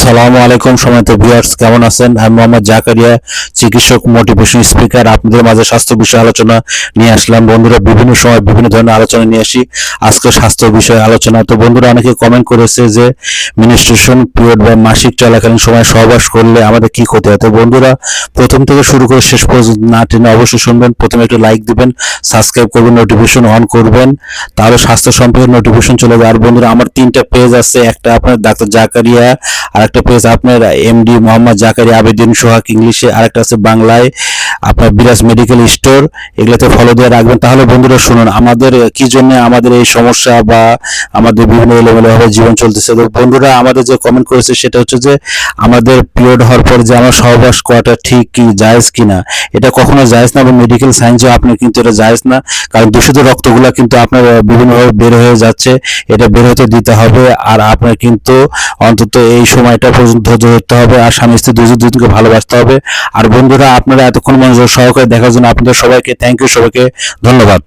আসসালামু আলাইকুম সময়ত ভিউয়ার্স, কেমন আছেন? আমি মোহাম্মদ জাকারিয়া, চিকিৎসক মোটিভেশন স্পিকার আপনাদের মাঝে স্বাস্থ্য বিষয়ে আলোচনা নিয়ে আসলাম। বন্ধুরা, বিভিন্ন সময় বিভিন্ন ধরনের আলোচনা নিয়ে আসি। আজকে স্বাস্থ্য বিষয়ে আলোচনা। তো বন্ধুরা, অনেকে কমেন্ট করেছে যে মিনিস্ট্রেশন পিরিয়ড বা মাসিক চলাকালীন সময় সহবাস করলে আমাদের কি ক্ষতি হয়? তো বন্ধুরা, প্রথম থেকে শুরু করে শেষ পর্যন্ত না টেনে অবশ্যই শুনবেন। প্রথমে একটু লাইক দিবেন সাবস্ক্রাইব করবেন নোটিফিকেশন অন করবেন। তাহলে স্বাস্থ্য সম্পর্কে নোটিফিকেশন চলে যায়। আর বন্ধুরা, আমার তিনটা পেজ আছে। একটা আপনার ডাক্তার জাকারিয়া, আর একটা পেজ আপনার এমডি মোহাম্মদ জাকারি আবেদিন সোহাগ ইংলিশে আরেকটা আছে বাংলায়। আপনার বিরাজ মেডিকেল স্টোর এগুলোতে ফলো দিয়ে রাখবেন। তাহলে বন্ধুরা শুনুন, আমাদের কি জন্য আমাদের এই সমস্যা বা আমাদের বিভিন্ন এলোমেলোভাবে জীবন চলতেছে? তো বন্ধুরা আমাদের যে কমেন্ট করেছে সেটা হচ্ছে যে, আমাদের পিরিয়ড হওয়ার পর যে আমার সহবাস করাটা ঠিক কি জায়েজ কিনা? এটা কখনো জায়েজ না এবং মেডিকেল সায়েন্সে আপনি কিন্তু এটা জায়েজ না। কারণ দূষিত রক্তগুলা কিন্তু আপনার বিভিন্নভাবে বের হয়ে যাচ্ছে। এটা বের হতে দিতে হবে আর আপনার কিন্তু অন্তত এই সময়টা পর্যন্ত ধৈর্য ধরতে হবে আর স্বামী স্ত্রী দুজন দুজনকে ভালোবাসতে হবে। আর বন্ধুরা আপনারা এতক্ষণ মনোযোগ সহকারে দেখার জন্য আপনাদের সবাইকে থ্যাংক ইউ সবাইকে ধন্যবাদ।